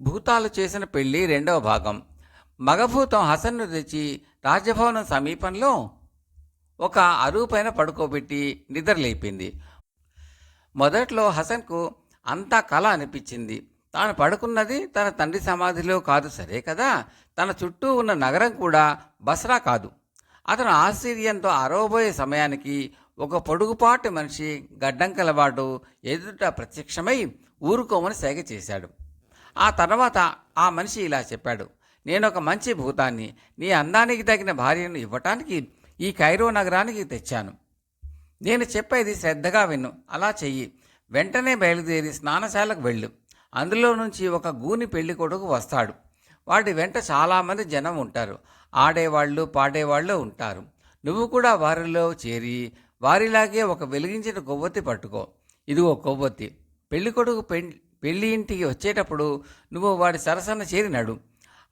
భూతాలు చేసిన పెళ్ళి రెండవ భాగం. మగభూతం హసన్ను తెచ్చి రాజభవనం సమీపంలో ఒక అరువుపైన పడుకోబెట్టి నిద్రలేపింది. మొదట్లో హసన్కు అంతా కళ అనిపించింది. తాను పడుకున్నది తన తండ్రి సమాధిలో కాదు సరే కదా? తన చుట్టూ ఉన్న నగరం కూడా బసరా కాదు. అతను ఆశ్చర్యంతో అరవబోయే సమయానికి ఒక పొడుగుపాటి మనిషి గడ్డం కలవాడు ఎదుట ప్రత్యక్షమై ఊరుకోమని సేగ చేశాడు. ఆ తర్వాత ఆ మనిషి ఇలా చెప్పాడు నేను ఒక మంచి భూతాన్ని నీ అందానికి తగిన భార్యను ఇవ్వటానికి ఈ కైరో నగరానికి తెచ్చాను. నేను చెప్పేది శ్రద్ధగా విను అలా చెయ్యి. వెంటనే బయలుదేరి స్నానశాలకు వెళ్ళు. అందులో నుంచి ఒక గూని పెళ్ళి కొడుకు వస్తాడు. వాటి వెంట చాలామంది జనం ఉంటారు. ఆడేవాళ్ళు పాడేవాళ్ళు ఉంటారు. నువ్వు కూడా వారిలో చేరి వారిలాగే ఒక వెలిగించిన కొవ్వొత్తి పట్టుకో. ఇదిగో కొవ్వొత్తి. పెళ్ళి కొడుకు పెళ్ళి ఇంటికి వచ్చేటప్పుడు నువ్వు వాడి సరసన చేరినాడు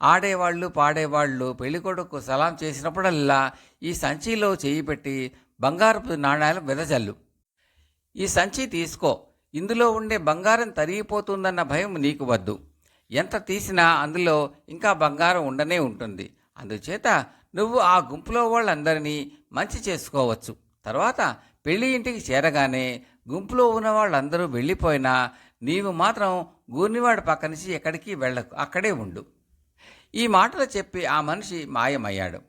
ఆడేవాళ్ళు పాడేవాళ్ళు పెళ్ళికొడుకు సలాం చేసినప్పుడల్లా ఈ సంచిలో చేయి పెట్టి బంగారపు నాణ్యాలు వెదజల్లు. ఈ సంచి తీసుకో. ఇందులో ఉండే బంగారం తరిగిపోతుందన్న భయం నీకు వద్దు. ఎంత తీసినా అందులో ఇంకా బంగారం ఉండనే ఉంటుంది. అందుచేత నువ్వు ఆ గుంపులో వాళ్ళందరినీ మంచి చేసుకోవచ్చు. తర్వాత పెళ్ళి ఇంటికి చేరగానే గుంపులో ఉన్న వాళ్ళందరూ వెళ్ళిపోయినా నీవు మాత్రం గూర్నివాడు పక్క నుంచి ఎక్కడికి వెళ్ళకు అక్కడే ఉండు. ఈ మాటలు చెప్పి ఆ మనిషి మాయమయ్యాడు.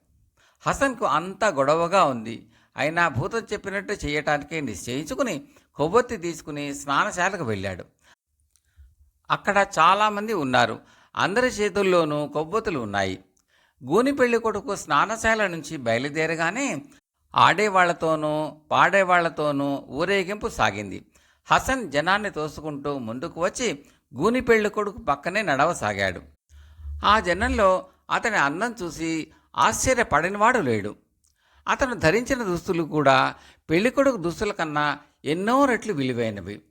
హసన్కు అంతా గొడవగా ఉంది. అయినా భూతం చెప్పినట్టు చేయటానికే నిశ్చయించుకుని కొవ్వొత్తి తీసుకుని స్నానశాలకు వెళ్ళాడు. అక్కడ చాలామంది ఉన్నారు. అందరి చేతుల్లోనూ కొవ్వొత్తులు ఉన్నాయి. గూని పెళ్ళి కొడుకు స్నానశాల నుంచి బయలుదేరగానే ఆడేవాళ్ళతోనూ పాడేవాళ్ళతోనూ ఊరేగింపు సాగింది. హసన్ జనాన్ని తోసుకుంటూ ముందుకు వచ్చి గూని పెళ్ళి కొడుకు పక్కనే నడవసాగాడు. ఆ జనంలో అతని అందం చూసి ఆశ్చర్యపడినవాడు లేడు. అతను ధరించిన దుస్తులు కూడా పెళ్ళికొడుకు దుస్తుల కన్నా ఎన్నో రెట్లు విలువైనవి.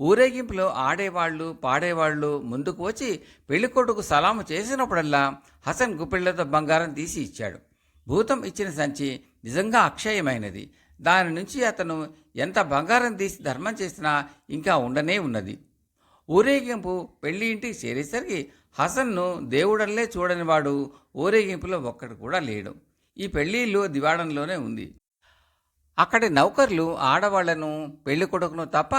ఊరేగింపులో ఆడేవాళ్ళు పాడేవాళ్ళు ముందుకు వచ్చి పెళ్ళికొడుకు సలాము చేసినప్పుడల్లా హసన్ గుప్పిళ్ళతో బంగారం తీసి ఇచ్చాడు. భూతం ఇచ్చిన సంచి నిజంగా అక్షయమైనది. దాని నుంచి అతను ఎంత బంగారం తీసి ధర్మం చేసినా ఇంకా ఉండనే ఉన్నది. ఊరేగింపు పెళ్ళి ఇంటికి చేరేసరికి హసన్ను దేవుడల్లే చూడనివాడు ఊరేగింపులో ఒక్కడు కూడా లేడు. ఈ పెళ్ళిళ్ళు దివాడంలోనే ఉంది. అక్కడి నౌకర్లు ఆడవాళ్ళను పెళ్ళి కొడుకును తప్ప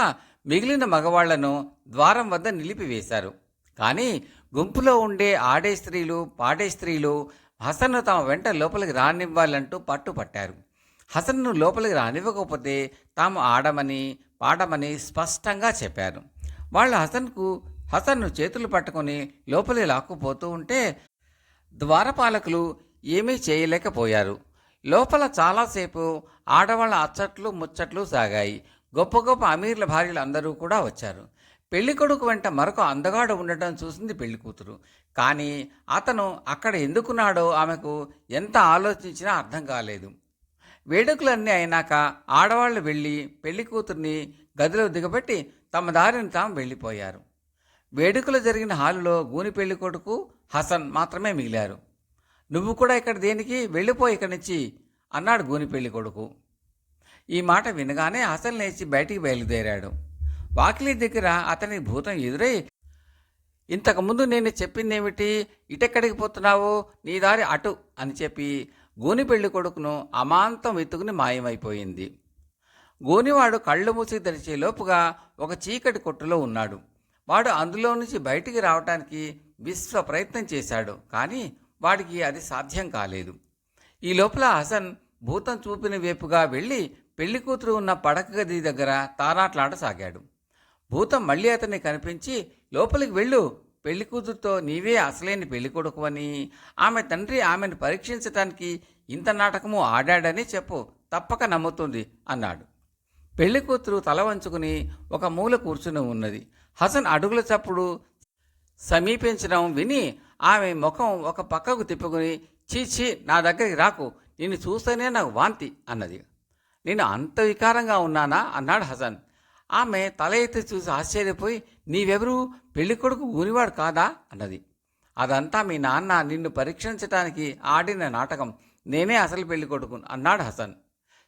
మిగిలిన మగవాళ్ళను ద్వారం వద్ద నిలిపివేశారు. కానీ గుంపులో ఉండే ఆడే స్త్రీలు పాడే స్త్రీలు హసన్ను తమ వెంట లోపలికి రానివ్వాలంటూ పట్టుపట్టారు. హసన్ను లోపలికి రానివ్వకపోతే తాము ఆడమని పాడమని స్పష్టంగా చెప్పారు. వాళ్ళు హసన్కు హసన్ను చేతులు పట్టుకొని లోపలి లాక్కుపోతూ ఉంటే ద్వారపాలకులు ఏమీ చేయలేకపోయారు. లోపల చాలాసేపు ఆడవాళ్ళ అచ్చట్లు ముచ్చట్లు సాగాయి. గొప్ప గొప్ప అమీర్ల భార్యలు అందరూ కూడా వచ్చారు. పెళ్ళి కొడుకు వెంట మరొక అందగాడు ఉండటం చూసింది పెళ్ళి కూతురు. కానీ అతను అక్కడ ఎందుకున్నాడో ఆమెకు ఎంత ఆలోచించినా అర్థం కాలేదు. వేడుకలన్నీ అయినాక ఆడవాళ్ళు వెళ్ళి పెళ్ళి కూతుర్ని గదిలో దిగబెట్టి తమ దారిని తాము వెళ్ళిపోయారు. వేడుకలు జరిగిన హాలులో గూని పెళ్ళి కొడుకు హసన్ మాత్రమే మిగిలారు. నువ్వు కూడా ఇక్కడ దేనికి? వెళ్ళిపో ఇక్కడి నుంచి అన్నాడు గూని పెళ్ళి కొడుకు. ఈ మాట వినగానే హసన్ లేచి బయటికి బయలుదేరాడు. వాకిలి దగ్గర అతని భూతం ఎదురై ఇంతకుముందు నేను చెప్పిందేమిటి? ఇటెక్కడికి పోతున్నావు? నీ దారి అటు అని చెప్పి గోని పెళ్ళి కొడుకును అమాంతం వెతుకుని మాయమైపోయింది. గోనివాడు కళ్ళు మూసి తెరిచే లోపుగా ఒక చీకటి కొట్టులో ఉన్నాడు. వాడు అందులో నుంచి బయటికి రావటానికి విశ్వ ప్రయత్నం చేశాడు కానీ వాడికి అది సాధ్యం కాలేదు. ఈ లోపల హసన్ భూతం చూపిన వైపుగా వెళ్ళి పెళ్ళి కూతురు ఉన్న పడక గది దగ్గర తారాట్లాడసాగాడు. భూతం మళ్ళీ అతన్ని కనిపించి లోపలికి వెళ్ళు పెళ్ళికూతురుతో నీవే అసలైన పెళ్ళి అని ఆమె తండ్రి ఆమెను పరీక్షించటానికి ఇంత నాటకము ఆడాడని చెప్పు తప్పక నమ్ముతుంది అన్నాడు. పెళ్ళికూతురు తల వంచుకుని ఒక మూల కూర్చుని ఉన్నది. హసన్ అడుగుల చప్పుడు సమీపించడం విని ఆమె ముఖం ఒక పక్కకు తిప్పుకుని చీచీ నా దగ్గరికి రాకు నిన్ను చూస్తేనే నాకు వాంతి అన్నది. నేను అంత వికారంగా ఉన్నానా అన్నాడు హసన్. ఆమె తల ఎత్తి చూసి ఆశ్చర్యపోయి నీవెవరు? పెళ్ళి కొడుకు కాదా? అన్నది. అదంతా మీ నాన్న నిన్ను పరీక్షించటానికి ఆడిన నాటకం. నేనే అసలు పెళ్ళి కొడుకు అన్నాడు హసన్.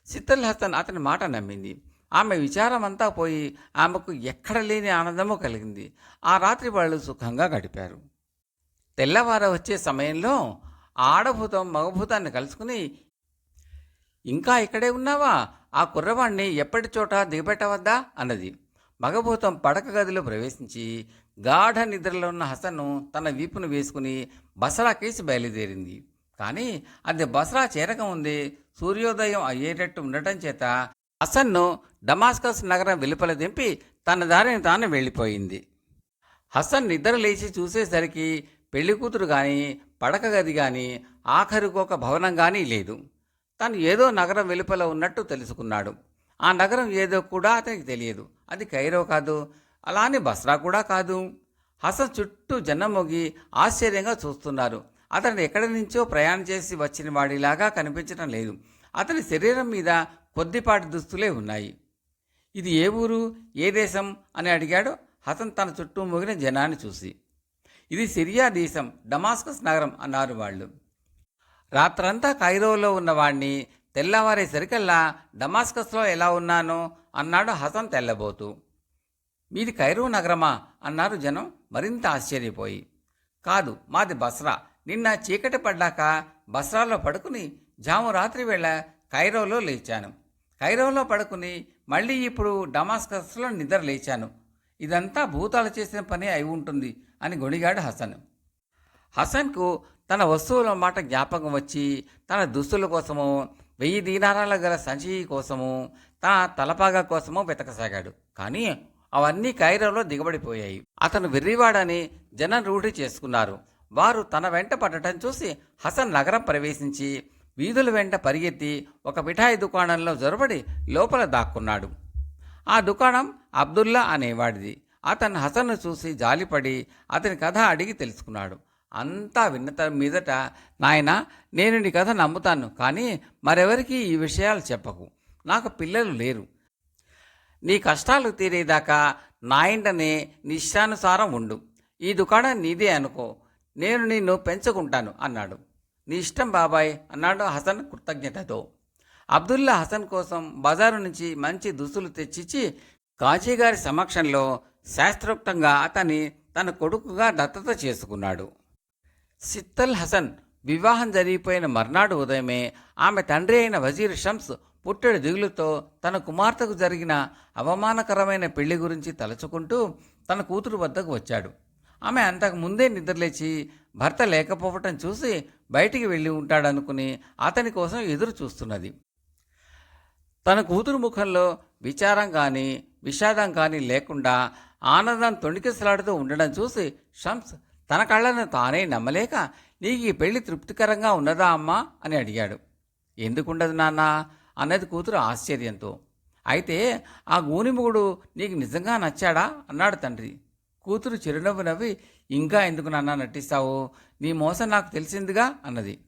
సిత్తల్ హసన్ అతని మాట నమ్మింది. ఆమె విచారం అంతా పోయి ఆమెకు ఎక్కడ లేని ఆనందము కలిగింది. ఆ రాత్రి వాళ్ళు సుఖంగా గడిపారు. తెల్లవార వచ్చే సమయంలో ఆడభూతం మగభూతాన్ని కలుసుకుని ఇంకా ఇక్కడే ఉన్నావా? ఆ కుర్రవాణ్ణి ఎప్పటి చోట దిగబెట్టవద్దా? అన్నది. మగభూతం పడక గదిలో ప్రవేశించి గాఢ నిద్రలో ఉన్న హసన్ను తన వీపును వేసుకుని బసరా కేసి బయలుదేరింది. కానీ అది బసరా చేరక సూర్యోదయం అయ్యేటట్టు ఉండటం చేత హసన్ను డమాస్కస్ నగరం వెలుపల దింపి తన దారిని తాను వెళ్ళిపోయింది. హసన్ నిద్ర లేచి చూసేసరికి పెళ్ళి కూతురు కానీ పడక గది కానీ ఆఖరుకు ఒక భవనం కానీ లేదు. తను ఏదో నగరం వెలుపల ఉన్నట్టు తెలుసుకున్నాడు. ఆ నగరం ఏదో కూడా అతనికి తెలియదు. అది కైరో కాదు అలానే బస్రా కూడా కాదు. హసన్ చుట్టూ జనం మోగి ఆశ్చర్యంగా చూస్తున్నారు. అతను ఎక్కడి నుంచో ప్రయాణం చేసి వచ్చిన వాడిలాగా కనిపించడం లేదు. అతని శరీరం మీద కొద్దిపాటి దుస్తులే ఉన్నాయి. ఇది ఏ ఊరు ఏ దేశం అని అడిగాడు హసన్ తన చుట్టూ మోగిన జనాన్ని చూసి. ఇది సిరియా దేశం డమాస్కస్ నగరం అన్నారు వాళ్ళు. రాత్రంతా కైరోలో ఉన్నవాణ్ణి తెల్లవారేసరికల్లా డమాస్కస్లో ఎలా ఉన్నానో? అన్నాడు హసన్ తెల్లబోతూ. మీది ఖైరూ నగరమా? అన్నారు జనం మరింత ఆశ్చర్యపోయి. కాదు మాది బస్రా. నిన్న చీకటి పడ్డాక బస్రాలో పడుకుని జాము రాత్రి వేళ ఖైరోలో లేచాను. ఖైరోలో పడుకుని మళ్ళీ ఇప్పుడు డమాస్కస్లో నిద్ర లేచాను. ఇదంతా భూతాలు చేసిన పని అయి ఉంటుంది అని గొణిగాడు హసన్. హసన్కు తన వస్తువుల మాట జ్ఞాపకం వచ్చి తన దుస్తుల కోసము వెయ్యి దీనారాల గల సంచి కోసము తన తలపాగా కోసము వెతకసాగాడు. కానీ అవన్నీ కైరోలో దిగబడిపోయాయి. అతను వెర్రివాడని జనం రూఢి చేసుకున్నారు. వారు తన వెంట పడటం చూసి హసన్ నగరం ప్రవేశించి వీధుల వెంట పరిగెత్తి ఒక మిఠాయి దుకాణంలో జొరబడి లోపల దాక్కున్నాడు. ఆ దుకాణం అబ్దుల్లా అనేవాడిది. అతను హసన్ను చూసి జాలిపడి అతని కథ అడిగి తెలుసుకున్నాడు. అంతా విన్న మీదట నాయన నేను నీ కథ నమ్ముతాను కానీ మరెవరికి ఈ విషయాలు చెప్పకు. నాకు పిల్లలు లేరు. నీ కష్టాలు తీరేదాకా నా ఇంటనే నీ ఇష్టానుసారం ఉండు. ఈ దుకాణం నీదే అనుకో. నేను నిన్ను పెంచుకుంటాను అన్నాడు. నీ ఇష్టం బాబాయ్ అన్నాడు హసన్ కృతజ్ఞతతో. అబ్దుల్లా హసన్ కోసం బజారు నుంచి మంచి దుస్తులు తెచ్చిచ్చి కాజీగారి సమక్షంలో శాస్త్రోక్తంగా అతన్ని తన కొడుకుగా దత్తత చేసుకున్నాడు. సిత్తల్ హసన్ వివాహం జరిగిపోయిన మర్నాడు ఉదయమే ఆమె తండ్రి అయిన వజీర్ షమ్స్ పుట్టెడు దిగులుతో తన కుమార్తెకు జరిగిన అవమానకరమైన పెళ్ళి గురించి తలుచుకుంటూ తన కూతురు వద్దకు వచ్చాడు. ఆమె అంతకు ముందే నిద్రలేచి భర్త లేకపోవటం చూసి బయటికి వెళ్ళి ఉంటాడనుకుని అతని కోసం ఎదురు చూస్తున్నది. తన కూతురు ముఖంలో విచారం కానీ విషాదం కానీ లేకుండా ఆనందం తొణికిసలాడుతూ ఉండడం చూసి షమ్స్ తన కళ్ళను తానే నమ్మలేక నీకు ఈ పెళ్ళి తృప్తికరంగా ఉన్నదా అమ్మా? అని అడిగాడు. ఎందుకుండదు నాన్న? అన్నది కూతురు ఆశ్చర్యంతో. అయితే ఆ గూనిముగుడు నీకు నిజంగా నచ్చాడా? అన్నాడు తండ్రి. కూతురు చిరునవ్వు నవ్వి ఇంకా ఎందుకు నాన్న నటిస్తావు? నీ మోసం నాకు తెలిసిందిగా? అన్నది.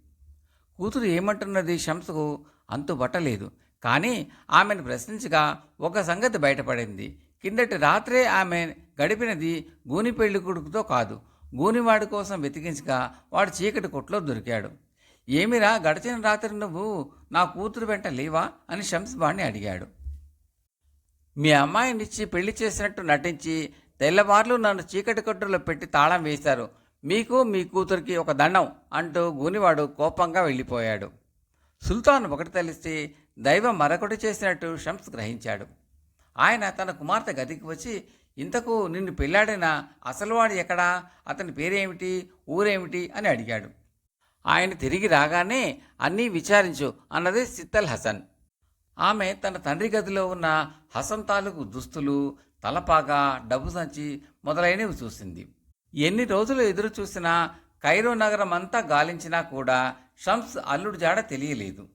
కూతురు ఏమంటున్నది షంసుకు అంతు బట్టలేదు. కానీ ఆమెను ప్రశ్నించగా ఒక సంగతి బయటపడింది. కిందటి రాత్రే ఆమె గడిపినది గూని పెళ్ళి కొడుకుతో కాదు. గూనివాడి కోసం వెతికించగా వాడు చీకటి కొట్లో దొరికాడు. ఏమిరా గడిచిన రాత్రి నువ్వు నా కూతురు వెంట లేవా? అని షంస్ బాణ్ణి అడిగాడు. మీ అమ్మాయినిచ్చి పెళ్ళి చేసినట్టు నటించి తెల్లవార్లు నన్ను చీకటి కొట్టులో పెట్టి తాళం వేశారు. మీకు మీ కూతురికి ఒక దండం అంటూ గూనివాడు కోపంగా వెళ్ళిపోయాడు. సుల్తాన్ ఒకటి తెలిస్తే దైవం మరొకటి చేసినట్టు షంస్ గ్రహించాడు. ఆయన తన కుమార్తె గదికి వచ్చి ఇంతకు నిన్ను పెళ్ళాడిన అసలువాడు ఎక్కడా? అతని పేరేమిటి? ఊరేమిటి? అని అడిగాడు. ఆయన తిరిగి రాగానే అన్నీ విచారించు అన్నది సిత్తల్ హసన్. ఆమె తన తండ్రి గదిలో ఉన్న హసన్ తాలూకు దుస్తులు తలపాగా డబ్బు సంచి మొదలైనవి చూసింది. ఎన్ని రోజులు ఎదురు చూసినా కైరో నగరం అంతా గాలించినా కూడా షమ్స్ అల్లుడు జాడ తెలియలేదు.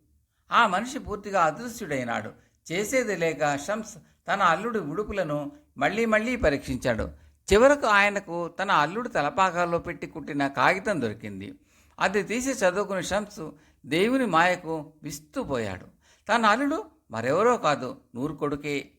ఆ మనిషి పూర్తిగా అదృశ్యుడైనాడు. చేసేది లేక షమ్స్ తన అల్లుడి ఉడుపులను మళ్ళీ మళ్ళీ పరీక్షించాడు. చివరకు ఆయనకు తన అల్లుడు తలపాగాల్లో పెట్టి కుట్టిన కాగితం దొరికింది. అది తీసి చదువుకుని షమ్స్ దేవుని మాయకు విస్తుపోయాడు తన అల్లుడు మరెవరో కాదు నూరు కొడుకే.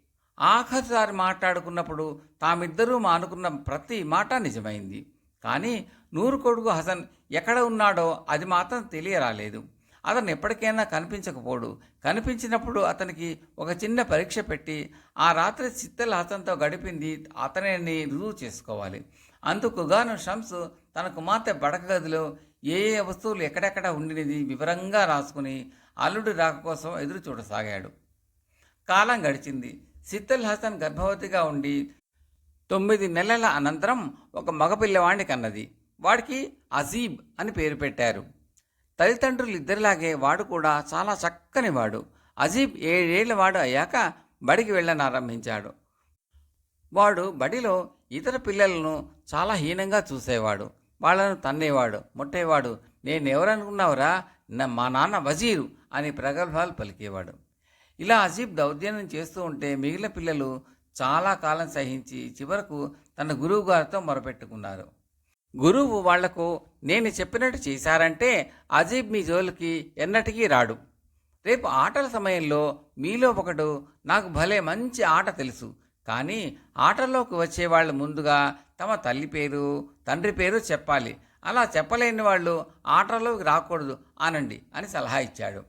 ఆఖరిసారి మాట్లాడుకున్నప్పుడు తామిద్దరూ మానుకున్న ప్రతి మాట నిజమైంది. కానీ నూరు కొడుకు హసన్ ఎక్కడ ఉన్నాడో అది మాత్రం తెలియరాలేదు. అతను ఎప్పటికైనా కనిపించకపోడు. కనిపించినప్పుడు అతనికి ఒక చిన్న పరీక్ష పెట్టి ఆ రాత్రి చిత్తల హసన్తో గడిపింది అతనిని రుజువు చేసుకోవాలి. అందుకుగాను షమ్స్ తన కుమార్తె బడక గదిలో ఏ ఏ వస్తువులు ఎక్కడెక్కడ ఉండినది వివరంగా రాసుకుని అల్లుడి రాక కోసం ఎదురు చూడసాగాడు. కాలం గడిచింది. సిత్తల్ హసన్ గర్భవతిగా ఉండి తొమ్మిది నెలల అనంతరం ఒక మగపిల్లవాడిని కన్నది. వాడికి అజీబ్ అని పేరు పెట్టారు. తల్లిదండ్రులు ఇద్దరిలాగే వాడు కూడా చాలా చక్కని వాడు. అజీబ్ ఏడేళ్ళ వాడు అయ్యాక బడికి వెళ్ళనారంభించాడు. వాడు బడిలో ఇతర పిల్లలను చాలా హీనంగా చూసేవాడు. వాళ్ళను తన్నేవాడు. ముట్టేవాడు నేనెవరనుకున్నావురా? మా నాన్న వజీరు అని ప్రగల్భాలు పలికేవాడు. ఇలా అజీబ్ దౌర్జన్యం చేస్తూ ఉంటే మిగిలిన పిల్లలు చాలా కాలం సహించి చివరకు తన గురువు గారితో మొరపెట్టుకున్నారు. గురువు వాళ్ళకు నేను చెప్పినట్టు చేశారంటే అజీబ్ మీ జోలికి ఎన్నటికీ రాడు. రేపు ఆటల సమయంలో మీలో ఒకడు నాకు భలే మంచి ఆట తెలుసు. కానీ ఆటల్లోకి వచ్చే వాళ్ళు ముందుగా తమ తల్లి పేరు తండ్రి పేరు చెప్పాలి. అలా చెప్పలేని వాళ్ళు ఆటల్లోకి రాకూడదు అనండి అని సలహా ఇచ్చాడు.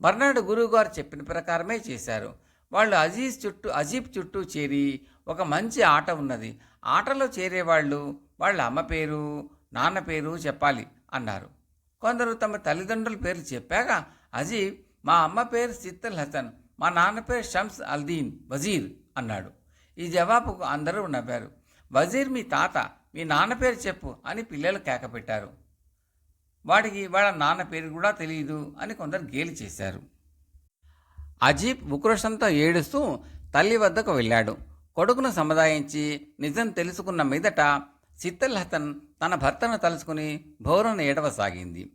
మర్నాడు గురువుగారు చెప్పిన ప్రకారమే చేశారు. వాళ్ళు అజీజ్ చుట్టూ అజీబ్ చుట్టూ చేరి ఒక మంచి ఆట ఉన్నది. ఆటలో చేరేవాళ్ళు వాళ్ళ అమ్మ పేరు నాన్న పేరు చెప్పాలి అన్నారు. కొందరు తమ తల్లిదండ్రుల పేర్లు చెప్పాక అజీబ్ మా అమ్మ పేరు సిత్తల్ హసన్ మా నాన్న పేరు షమ్స్ అల్దీన్ వజీర్ అన్నాడు. ఈ జవాబుకు అందరూ నవ్వారు. వజీర్ మీ తాత మీ నాన్న పేరు చెప్పు అని పిల్లలు కేకపెట్టారు. వాడికి వాళ్ళ నాన్న పేరు కూడా తెలియదు అని కొందరు గేలి చేశారు. అజీబ్ ఉక్రోషంతో ఏడుస్తూ తల్లి వద్దకు వెళ్ళాడు. కొడుకును సముదాయించి నిజం తెలుసుకున్న మీదట సిత్తల్ తన భర్తను తలుచుకుని భోరును ఏడవసాగింది.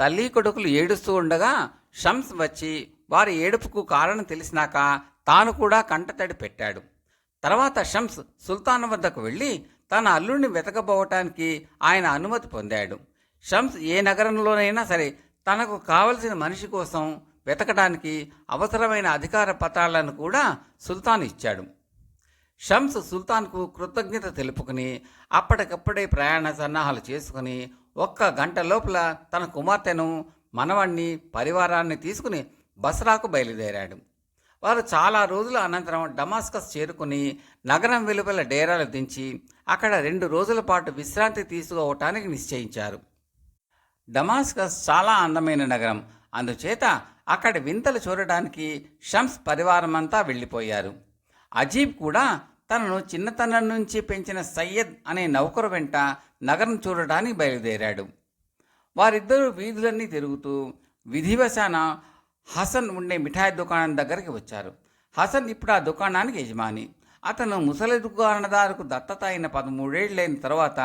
తల్లి కొడుకులు ఏడుస్తూ ఉండగా షమ్స్ వచ్చి వారి ఏడుపుకు కారణం తెలిసినాక తాను కూడా కంటతడి పెట్టాడు. తర్వాత షమ్స్ సుల్తాన్ వద్దకు వెళ్ళి తన అల్లుడిని వెతకబోవటానికి ఆయన అనుమతి పొందాడు. షమ్స్ ఏ నగరంలోనైనా సరే తనకు కావలసిన మనిషి కోసం వెతకడానికి అవసరమైన అధికార పత్రాలను కూడా సుల్తాన్ ఇచ్చాడు. షమ్స్ సుల్తాన్కు కృతజ్ఞత తెలుపుకుని అప్పటికప్పుడే ప్రయాణ సన్నాహాలు చేసుకుని ఒక్క గంట లోపల తన కుమార్తెను మనవణ్ణి పరివారాన్ని తీసుకుని బసరాకు బయలుదేరాడు. వారు చాలా రోజుల అనంతరం డమాస్కస్ చేరుకుని నగరం వెలుపల డేరాలు దించి అక్కడ రెండు రోజుల పాటు విశ్రాంతి తీసుకోవటానికి నిశ్చయించారు. డమాస్కస్ చాలా అందమైన నగరం. అందుచేత అక్కడ వింతలు చూడడానికి షమ్స్ పరివారమంతా వెళ్ళిపోయారు. అజీబ్ కూడా తనను చిన్నతనం నుంచి పెంచిన సయ్యద్ అనే నౌకరు వెంట నగరం చూడటానికి బయలుదేరాడు. వారిద్దరూ వీధులన్నీ తిరుగుతూ విధివశాన హసన్ ఉండే మిఠాయి దుకాణం దగ్గరికి వచ్చారు. హసన్ ఇప్పుడు ఆ దుకాణానికి యజమాని. అతను ముసలి దుకాణదారుకు దత్తత అయిన పదమూడేళ్ళైన తర్వాత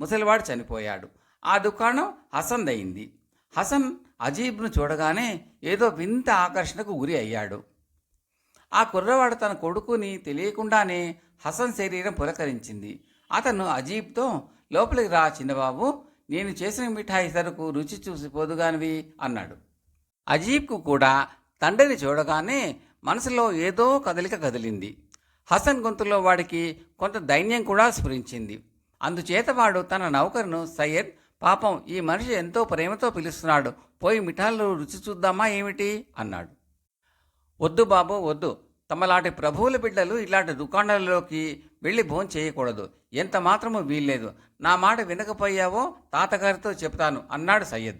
ముసలివాడు చనిపోయాడు. ఆ దుకాణం హసన్ అయింది హసన్ అజీబ్ను చూడగానే ఏదో వింత ఆకర్షణకు గురి అయ్యాడు. ఆ కుర్రవాడు తన కొడుకుని తెలియకుండానే హసన్ శరీరం పులకరించింది. అతను అజీబ్తో లోపలికి రా చిన్నబాబు నేను చేసిన మిఠాయి సరుకు రుచి చూసి పోదుగానివి అన్నాడు. అజీబ్కు కూడా తండ్రిని చూడగానే మనసులో ఏదో కదలిక కదిలింది. హసన్ గొంతులో వాడికి కొంత దైన్యం కూడా స్ఫురించింది. అందుచేత వాడు తన నౌకరును సయ్యద్ పాపం ఈ మనిషి ఎంతో ప్రేమతో పిలుస్తున్నాడు పోయి మిఠాయిలు రుచి చూద్దామా ఏమిటి? అన్నాడు. వద్దు బాబు వద్దు. తమలాంటి ప్రభువుల బిడ్డలు ఇలాంటి దుకాణాలలోకి వెళ్ళి భోజనం చేయకూడదు. ఎంత మాత్రము వీల్లేదు. నా మాట వినకపోయావో తాతగారితో చెప్తాను అన్నాడు సయ్యద్.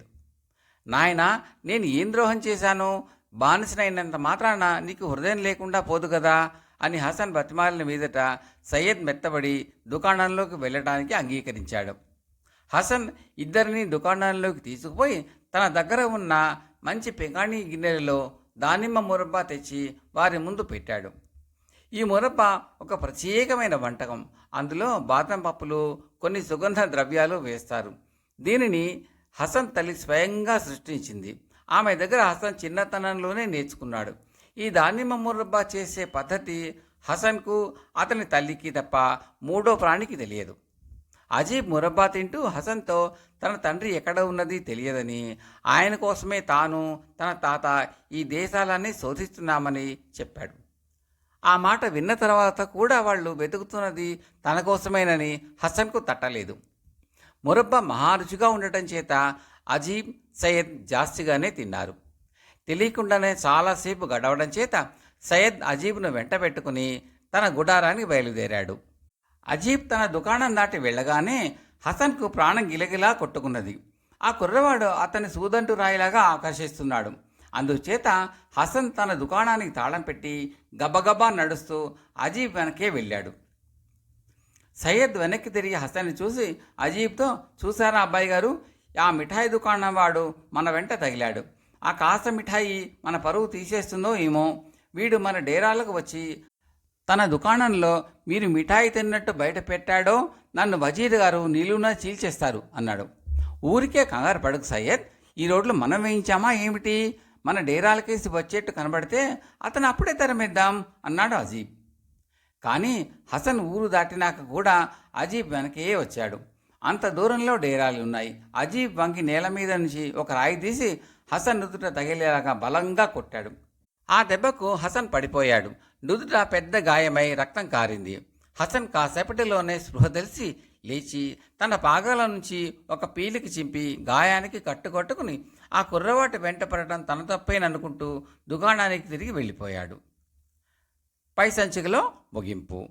నాయనా నేను ఏం ద్రోహం చేశాను? బానిసనైనంత మాత్రాన నీకు హృదయం లేకుండా పోదు కదా అని హసన్ బతిమాలిన మీదట సయ్యద్ మెత్తబడి దుకాణంలోకి వెళ్ళడానికి అంగీకరించాడు. హసన్ ఇద్దరిని దుకాణంలోకి తీసుకుపోయి తన దగ్గర ఉన్న మంచి పెంగాణీ గిన్నెలలో దానిమ్మ మురబ్బా తెచ్చి వారి ముందు పెట్టాడు. ఈ మురబ్బా ఒక ప్రత్యేకమైన వంటకం. అందులో బాదం పప్పులు కొన్ని సుగంధ ద్రవ్యాలు వేస్తారు. దీనిని హసన్ తల్లి స్వయంగా సృష్టించింది. ఆమె దగ్గర హసన్ చిన్నతనంలోనే నేర్చుకున్నాడు. ఈ దానిమ్మ మురబ్బ చేసే పద్ధతి హసన్కు అతని తల్లికి తప్ప మూడో ప్రాణికి తెలియదు. అజీబ్ మురబ్బా తింటూ హసన్తో తన తండ్రి ఎక్కడ ఉన్నది తెలియదని ఆయన కోసమే తాను తన తాత ఈ దేశాలన్నీ శోధిస్తున్నామని చెప్పాడు. ఆ మాట విన్న తర్వాత కూడా వాళ్ళు వెతుకుతున్నది తన కోసమేనని హసన్కు తట్టలేదు. మురబ్బా మహారుచిగా ఉండటం చేత అజీబ్ సయ్యద్ జాస్తిగానే తిన్నారు. తెలియకుండానే చాలాసేపు గడవడం చేత సయ్యద్ అజీబ్ను వెంట పెట్టుకుని తన గుడారానికి బయలుదేరాడు. అజీబ్ తన దుకాణం దాటి వెళ్ళగానే హసన్కు ప్రాణం గిలగిలా కొట్టుకున్నది. ఆ కుర్రవాడు అతని సూదంటు రాయిలాగా ఆకర్షిస్తున్నాడు. అందుచేత హసన్ తన దుకాణానికి తాళం పెట్టి గబగబా నడుస్తూ అజీబ్ వెనకే వెళ్ళాడు. సయ్యద్ వెనక్కి తిరిగి హసన్ని చూసి అజీబ్తో చూసారా అబ్బాయి గారు? ఆ మిఠాయి దుకాణం వాడు మన వెంట తగిలాడు. ఆ కాస్త మిఠాయి మన పరువు తీసేస్తుందో ఏమో. వీడు మన డేరాలకు వచ్చి తన దుకాణంలో మీరు మిఠాయి తిన్నట్టు బయట పెట్టాడో నన్ను వజీద్ గారు నీలున చీల్చేస్తారు అన్నాడు. ఊరికే కంగారు పడకు సయ్యద్. ఈ రోడ్లు మనం వేయించామా ఏమిటి? మన డేరాలకేసి వచ్చేట్టు కనబడితే అతను అప్పుడే తరమిద్దాం అన్నాడు అజీబ్. కానీ హసన్ ఊరు దాటినాక కూడా అజీబ్ వెనకే వచ్చాడు. అంత దూరంలో డేరాలు ఉన్నాయి. అజీబ్ వంగి నేల మీద నుంచి ఒక రాయి తీసి హసన్ నుదుట తగిలేలాగా బలంగా కొట్టాడు. ఆ దెబ్బకు హసన్ పడిపోయాడు. నుదుట పెద్ద గాయమై రక్తం కారింది. హసన్ కాసేపటిలోనే స్పృహ తెలిసి లేచి తన పాగాల నుంచి ఒక పీలికి చింపి గాయానికి కట్టుకొట్టుకుని ఆ కుర్రవాటి వెంట పడటం తన తప్పేననుకుంటూ దుకాణానికి తిరిగి వెళ్ళిపోయాడు. పై సంచికలో ముగింపు.